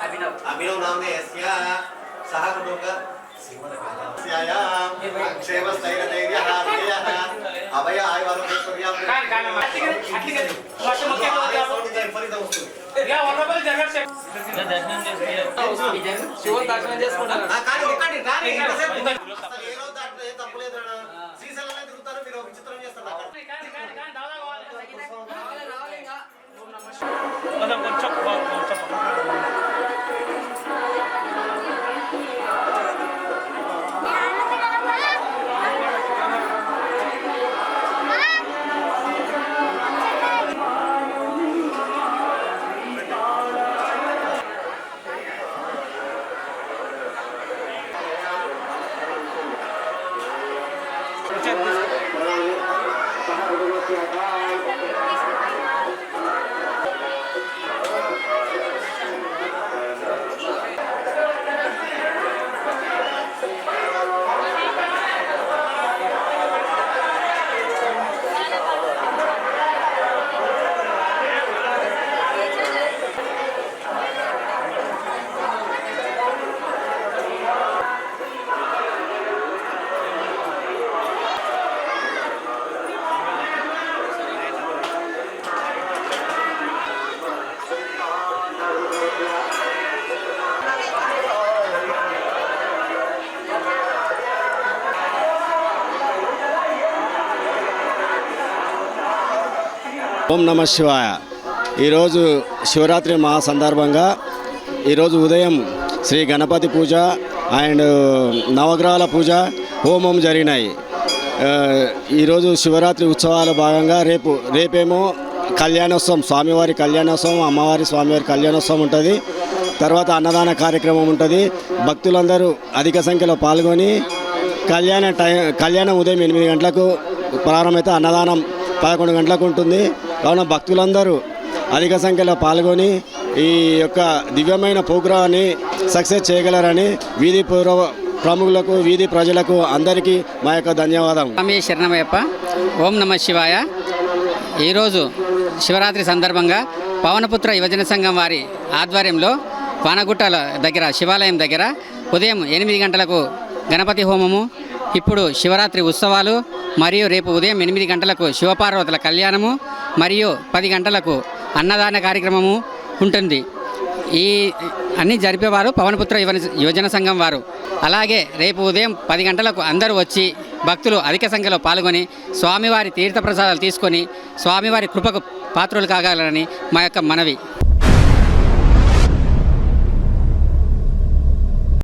अभिनव अभिनव नाम ने यस्या सह कुटुंब क्षेम स्थैर्य धैर्य हास्य अभय आय वालों के सूर्य कान कान अति अति वर्ष मुख्य का सोनी जय फलित वस्तु या वल्लभल जगत से దర్శనం చేసుకుంటారు శివుని దర్శనం చేసుకుంటారు కానీ ఒక్కటి రాని ఇంతసేపు ఏ రోజు దాంట్లో ఏ తప్పులేదు శ్రీశైలం తిరుగుతారు మీరు విచిత్రం ఓం నమ శివాయ. ఈరోజు శివరాత్రి మహా సందర్భంగా ఈరోజు ఉదయం శ్రీ గణపతి పూజ అండ్ నవగ్రహాల పూజ హోమం జరిగినాయి. ఈరోజు శివరాత్రి ఉత్సవాల భాగంగా రేపు రేపేమో కళ్యాణోత్సవం స్వామివారి కళ్యాణోత్సవం అమ్మవారి స్వామివారి కళ్యాణోత్సవం ఉంటుంది. తర్వాత అన్నదాన కార్యక్రమం ఉంటుంది. భక్తులందరూ అధిక సంఖ్యలో పాల్గొని కళ్యాణ టైం కళ్యాణం ఉదయం ఎనిమిది గంటలకు ప్రారంభమైతే అన్నదానం పదకొండు గంటలకు ఉంటుంది. కావున భక్తులందరూ అధిక సంఖ్యలో పాల్గొని ఈ యొక్క దివ్యమైన ప్రోగ్రాన్ని సక్సెస్ చేయగలరని వీధి పూర్వ ప్రముఖులకు వీధి ప్రజలకు అందరికీ మా యొక్క ధన్యవాదం స్వామి శరణమయ్యప్ప ఓం నమ శివాయ. ఈరోజు శివరాత్రి సందర్భంగా పవనపుత్ర యువజన సంఘం వారి ఆధ్వర్యంలో వానగుట్టల దగ్గర శివాలయం దగ్గర ఉదయం ఎనిమిది గంటలకు గణపతి హోమము ఇప్పుడు శివరాత్రి ఉత్సవాలు మరియు రేపు ఉదయం ఎనిమిది గంటలకు శివపార్వతుల కళ్యాణము మరియు పది గంటలకు అన్నదాన కార్యక్రమము ఉంటుంది. ఈ అన్ని జరిపేవారు పవనపుత్ర యువన యువజన సంఘం వారు. అలాగే రేపు ఉదయం పది గంటలకు అందరూ వచ్చి భక్తులు అధిక సంఖ్యలో పాల్గొని స్వామివారి తీర్థప్రసాదాలు తీసుకొని స్వామివారి కృపకు పాత్రలు కాగలరని మా యొక్క మనవి.